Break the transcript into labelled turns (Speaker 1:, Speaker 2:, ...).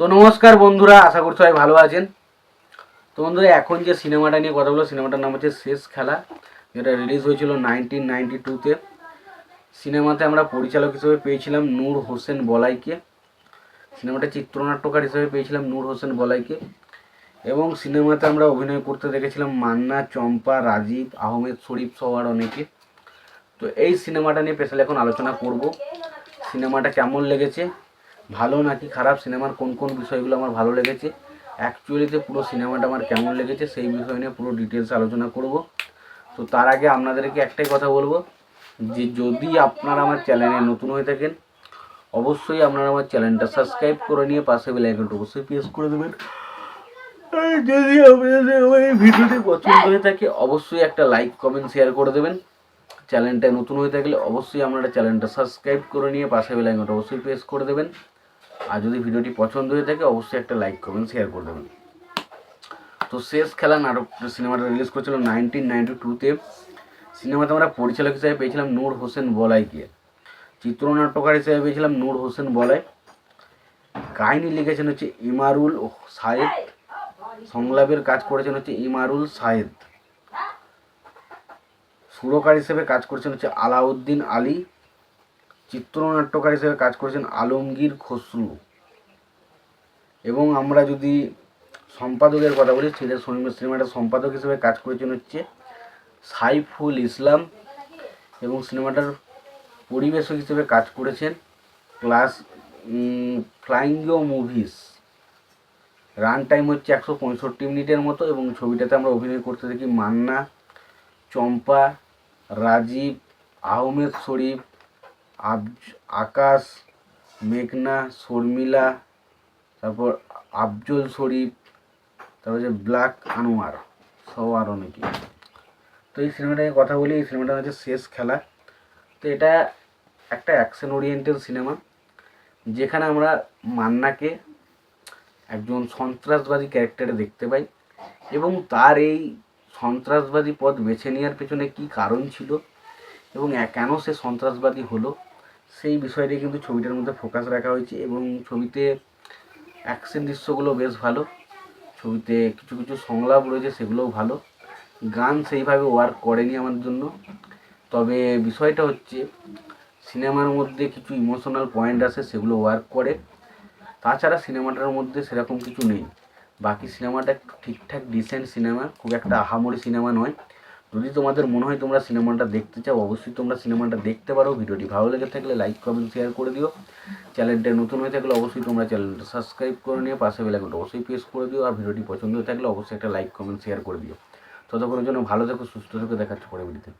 Speaker 1: তো নমস্কার বন্ধুরা, আশা করছি সবাই ভালো আছেন। তো বন্ধুরা, এখন যে সিনেমাটা নিয়ে কথা বলব, সিনেমাটার নাম হচ্ছে শেষ খেলা, যেটা রিলিজ হয়েছিল নাইনটিন নাইনটি টুতে সিনেমাতে আমরা পরিচালক হিসেবে পেয়েছিলাম নূর হোসেন বলাইকে। সিনেমাটা চিত্রনাট্যকার হিসেবে পেয়েছিলাম নূর হোসেন বলাইকে। এবং সিনেমাতে আমরা অভিনয় করতে দেখেছিলাম মান্না, চম্পা, রাজীব, আহমেদ, শরীফ সহ আর অনেকে। তো এই সিনেমাটা নিয়ে স্পেশাল এখন আলোচনা করব। সিনেমাটা কেমন লেগেছে? ভালো নাকি খারাপ সিনেমার কোন কোন বিষয়গুলো আমার ভালো লেগেছে? অ্যাকচুয়ালিতে পুরো সিনেমাটা আমার কেমন লেগেছে সেই বিষয় নিয়ে পুরো ডিটেলস আলোচনা করব। তো তার আগে আপনাদেরকে একটাই কথা বলব যে যদি আপনারা আমার চ্যানেলে নতুন হয়ে থাকেন, অবশ্যই আপনারা আমার চ্যানেলটা সাবস্ক্রাইব করে নিয়ে পাশে বেল আইকনটা অবশ্যই প্রেস করে দেবেন। যদি আপনাদের আমার এই ভিডিওটি পছন্দ হয়ে থাকে, অবশ্যই একটা লাইক কমেন্ট শেয়ার করে দেবেন। চ্যানেলটা নতুন হয়ে থাকলে অবশ্যই আপনারা চ্যানেলটা সাবস্ক্রাইব করে নিয়ে পাশে বেল আইকনটা অবশ্যই প্রেস করে দেবেন। আর যদি ভিডিওটি পছন্দ হয়ে থাকে, অবশ্যই একটা লাইক কমেন্ট শেয়ার করে দেবেন। তো শেষ খেলা নাটক সিনেমাটা রিলিজ করেছিল নাইনটিন নাইনটি টুতে সিনেমাতে আমরা পরিচালক হিসেবে পেয়েছিলাম নূর হোসেন বলাইকে। চিত্রনাট্যকার হিসেবে পেয়েছিলাম নূর হোসেন বলাই। কাহিনী লিখেছেন হচ্ছে ইমারুল সাহেদ সংলাপের কাজ করেছেন হচ্ছে ইমারুল সাহেদ সুরকার হিসেবে কাজ করেছেন হচ্ছে আলাউদ্দিন আলী। চিত্রনাট্যকার হিসেবে কাজ করেছেন আলমগীর খসরু। এবং আমরা যদি সম্পাদকের কথা বলি, সেটা সিনেমাটার সম্পাদক হিসেবে কাজ করেছেন হচ্ছে সাইফুল ইসলাম। এবং সিনেমাটার পরিবেশক হিসেবে কাজ করেছেন Class Flyingo Movies. Run time হচ্ছে একশো পঁয়ষট্টি মিনিটের মতো এবং ছবিটাতে আমরা অভিনয় করতে দেখি মান্না, চম্পা, রাজীব, আহমেদ শরীফ আকাশ, মেঘনা, শর্মিলা, তারপর আফজল শরীফ, তারপর হচ্ছে ব্ল্যাক আনোয়ার, সব আর অনেকে তো এই সিনেমাটাকে কথা বলি, এই সিনেমাটা হচ্ছে শেষ খেলা। তো এটা একটা অ্যাকশন ওরিয়েন্টেড সিনেমা যেখানে আমরা মান্নাকে একজন সন্ত্রাসবাদী ক্যারেক্টারে দেখতে পাই এবং তার এই সন্ত্রাসবাদী পথ বেছে নেওয়ার পেছনে কী কারণ ছিল এবং কেন সে সন্ত্রাসবাদী হলো? সেই বিষয়টি কিন্তু ছবিটার মধ্যে ফোকাস রাখা হয়েছে এবং ছবিতে অ্যাকশন দৃশ্যগুলো বেশ ভালো। ছবিতে কিছু কিছু সংলাপ রয়েছে, সেগুলোও ভালো। গান সেইভাবে ওয়ার্ক করেনি আমার জন্য। তবে বিষয়টা হচ্ছে, সিনেমার মধ্যে কিছু ইমোশনাল পয়েন্ট আছে সেগুলো ওয়ার্ক করে। তাছাড়া সিনেমাটার মধ্যে সেরকম কিছু নেই। বাকি সিনেমাটা একটু ঠিকঠাক ডিসেন্ট সিনেমা, খুব একটা আহামরি সিনেমা নয়। যদি তোমাদের মনে হয় তোমরা সিনেমাটা দেখতে চাও, অবশ্যই তোমরা সিনেমাটা দেখতে পারো। ভিডিওটি ভালো লেগে থাকলে লাইক কমেন্ট শেয়ার করে দিও। চ্যানেলটা নতুন হয়ে থাকলে অবশ্যই তোমরা চ্যানেলটা সাবস্ক্রাইব করে নিয়ে পাশে বেলাকনটা অবশ্যই প্রেস করে দিও। আর ভিডিওটি পছন্দ হয়ে থাকলে অবশ্যই একটা লাইক কমেন্ট শেয়ার করে দিও। ততক্ষণের জন্য ভালো থেকো, সুস্থ থেকো। দেখাচ্ছে পরে ভিডিওতে